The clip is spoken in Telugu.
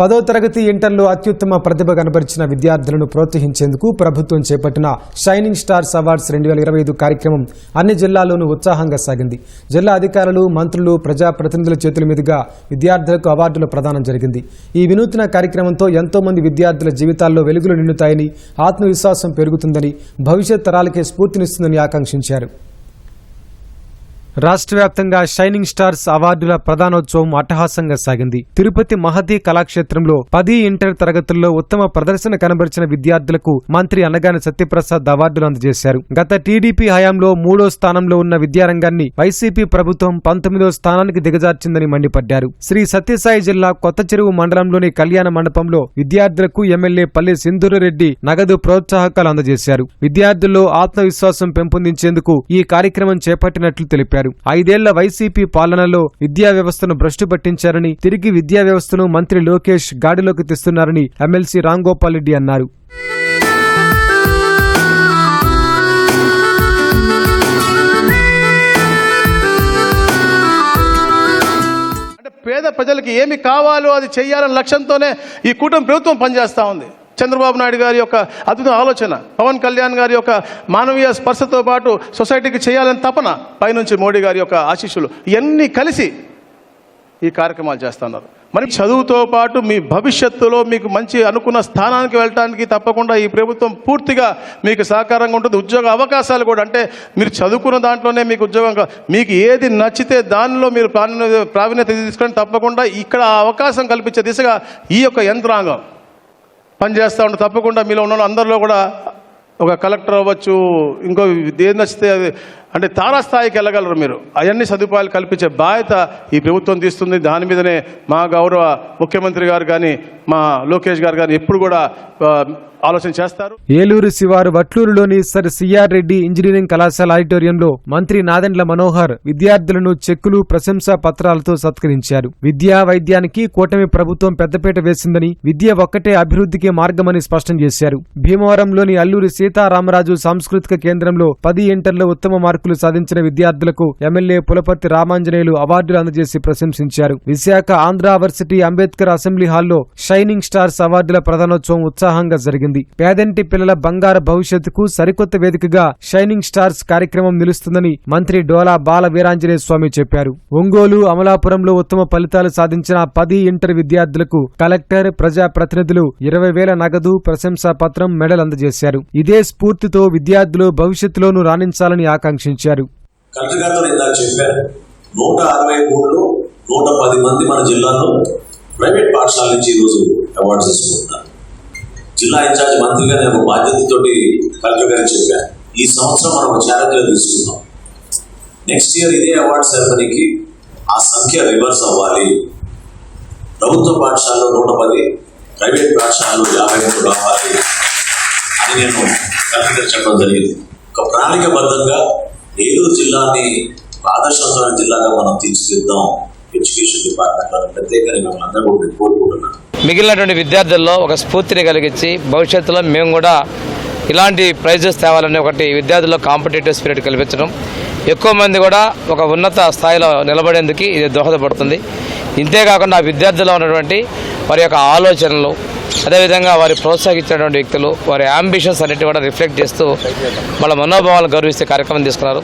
పదో తరగతి ఇంటర్లో అత్యుత్తమ ప్రతిభ కనబరిచిన విద్యార్థులను ప్రోత్సహించేందుకు ప్రభుత్వం చేపట్టిన షైనింగ్ స్టార్స్ అవార్డ్స్ రెండు వేల ఇరవై ఐదు కార్యక్రమం అన్ని జిల్లాల్లోనూ ఉత్సాహంగా సాగింది. జిల్లా అధికారులు మంత్రులు ప్రజాప్రతినిధుల చేతుల మీదుగా విద్యార్థులకు అవార్డులు ప్రదానం జరిగింది. ఈ వినూత్న కార్యక్రమంతో ఎంతో మంది విద్యార్థుల జీవితాల్లో వెలుగులు నిండుతాయని ఆత్మవిశ్వాసం పెరుగుతుందని భవిష్యత్ తరాలకే స్ఫూర్తినిస్తుందని ఆకాంక్షించారు. రాష్ట్ర వ్యాప్తంగా షైనింగ్ స్టార్స్ అవార్డుల ప్రధానోత్సవం అట్టహాసంగా సాగింది. తిరుపతి మహతి కళాక్షేత్రంలో పది ఇంటర్ తరగతుల్లో ఉత్తమ ప్రదర్శన కనబరిచిన విద్యార్థులకు మంత్రి అన్నగాని సత్యప్రసాద్ అవార్డులు అందజేశారు. గత టీడీపీ హయాంలో మూడో స్థానంలో ఉన్న విద్యారంగాన్ని వైసీపీ ప్రభుత్వం పంతొమ్మిదో స్థానానికి దిగజార్చిందని మండిపడ్డారు. శ్రీ సత్యసాయి జిల్లా కొత్త చెరువు మండలంలోని కళ్యాణ మండపంలో విద్యార్థులకు ఎమ్మెల్యే పల్లె సింధూరెడ్డి నగదు ప్రోత్సాహకాలు అందజేశారు. విద్యార్థుల్లో ఆత్మవిశ్వాసం పెంపొందించేందుకు ఈ కార్యక్రమం చేపట్టినట్లు తెలిపారు. ఐదేళ్ళ వైసీపీ పాలనలో విద్యా వ్యవస్థను భ్రష్టు పట్టించారని తిరిగి విద్యా వ్యవస్థను మంత్రి లోకేష్ గాడిలోకి తెస్తున్నారని ఎమ్మెల్సీ రాంగోపాల్ రెడ్డి అన్నారు. అంటే పేద ప్రజలకి ఏమి కావాలో అది చెయ్యాలనే లక్ష్యంతోనే ఈ కూటమి ప్రభుత్వం పనిచేస్తూ ఉంది. చంద్రబాబు నాయుడు గారి యొక్క అద్భుత ఆలోచన పవన్ కళ్యాణ్ గారి యొక్క మానవీయ స్పర్శతో పాటు సొసైటీకి చేయాలని తపన పైనుంచి మోడీ గారి యొక్క ఆశీస్సులు. ఇవన్నీ కలిసి ఈ కార్యక్రమాలు చేస్తున్నారు. మరి చదువుతో పాటు మీ భవిష్యత్తులో మీకు మంచి అనుకున్న స్థానానికి వెళ్ళటానికి తప్పకుండా ఈ ప్రభుత్వం పూర్తిగా మీకు సహకారంగా ఉంటుంది. ఉద్యోగ అవకాశాలు కూడా అంటే మీరు చదువుకున్న దాంట్లోనే మీకు ఉద్యోగం మీకు ఏది నచ్చితే దానిలో మీరు ప్రావీణ్య ప్రావీణ్యత తీసుకొని తప్పకుండా ఇక్కడ ఆ అవకాశం కల్పించే దిశగా ఈ యొక్క యంత్రాంగం పనిచేస్తూ ఉంటే తప్పకుండా మీలో ఉన్న అందరిలో కూడా ఒక కలెక్టర్ అవ్వచ్చు ఇంకో దేని నచ్చితే అది అంటే తారాస్థాయికి వెళ్ళగలరు మీరు. అవన్నీ సదుపాయాలు కల్పించే బాధ్యత ఈ ప్రభుత్వం తీస్తుంది. దాని మీదనే మా గౌరవ ముఖ్యమంత్రి గారు కానీ మా లోకేష్ గారు కానీ ఎప్పుడు కూడా ఆలోచన చేస్తారు. ఏలూరు శివారు వట్లూరులోని sir C R Reddy engineering కళాశాల ఆడిటోరియంలో మంత్రి నాదెండ్ల మనోహర్ విద్యార్థులను చెక్కులు ప్రశంసా పత్రాలతో సత్కరించారు. విద్యా వైద్యానికి కూటమి ప్రభుత్వం పెద్దపీట వేసిందని విద్య ఒక్కటే అభివృద్ధికి మార్గమని స్పష్టం చేశారు. భీమవరంలోని అల్లూరి సీతారామరాజు సాంస్కృతిక కేంద్రంలో పది ఇంటర్లో ఉత్తమ మార్కులు సాధించిన విద్యార్థులకు ఎమ్మెల్యే పులపర్తి రామాంజనేయులు అవార్డులు అందజేసి ప్రశంసించారు. విశాఖ ఆంధ్ర వర్సిటీ అంబేద్కర్ అసెంబ్లీ హాల్లో షైనింగ్ స్టార్స్ అవార్డుల ప్రధానోత్సవం ఉత్సాహంగా జరిగింది. పేదంటి పిల్లల బంగారు భవిష్యత్తుకు సరికొత్త వేదికగా షైనింగ్ స్టార్స్ కార్యక్రమం నిలుస్తుందని మంత్రి డోలా బాల వీరాంజనేయ స్వామి చెప్పారు. ఒంగోలు అమలాపురంలో ఉత్తమ ఫలితాలు సాధించిన పది ఇంటర్ విద్యార్థులకు కలెక్టర్ ప్రజా ప్రతినిధులు ఇరవై వేల నగదు ప్రశంసా పత్రం మెడల్ అందజేశారు ఇదే స్ఫూర్తితో విద్యార్థులు భవిష్యత్తులోనూ రాణించాలని ఆకాంక్షించారు. కలెక్టర్ నూట అరవై మూడులో నూట పది మంది మన జిల్లాలో ప్రైవేట్ పాఠశాల నుంచి ఈరోజు అవార్డ్స్ తీసుకుంటున్నారు. జిల్లా ఇన్ఛార్జ్ మంత్రిగా నేను ఒక బాధ్యతతోటి కలెక్టర్ గారికి చెప్పాను. ఈ సంవత్సరం మనం ఒక ఛాలెంజ్గా తీసుకున్నాం నెక్స్ట్ ఇయర్ ఇదే అవార్డ్ సెరమనీకి ఆ సంఖ్య రివర్స్ అవ్వాలి. ప్రభుత్వ పాఠశాలలో నూట పది ప్రైవేట్ పాఠశాలలో యాభై మూడు రావాలి అని నేను కలెక్టర్ చెప్పడం జరిగింది. ఒక ప్రణాళికబద్ధంగా ఏలూరు జిల్లాని ఆదర్శవంతమైన జిల్లాగా మనం తీర్చిదిద్దాం ఎడ్యుకేషన్ డిపార్ట్మెంట్లో ప్రత్యేకంగా మిమ్మల్ని అందరూ కోరుకుంటున్నాను. మిగిలినటువంటి విద్యార్థుల్లో ఒక స్ఫూర్తిని కలిగించి భవిష్యత్తులో మేము కూడా ఇలాంటి ప్రైజెస్ తేవాలని ఒకటి విద్యార్థుల్లో కాంపిటేటివ్ స్పిరిట్ కల్పించడం. ఎక్కువ మంది కూడా ఒక ఉన్నత స్థాయిలో నిలబడేందుకు ఇది దోహదపడుతుంది. ఇంతేకాకుండా ఆ విద్యార్థుల్లో ఉన్నటువంటి వారి యొక్క ఆలోచనలు అదేవిధంగా వారి ప్రోత్సహించినటువంటి వ్యక్తులు వారి అంబిషన్స్ అనేటివి కూడా రిఫ్లెక్ట్ చేస్తూ వాళ్ళ మనోభావాలను గౌరవిస్తే కార్యక్రమం తీసుకున్నారు.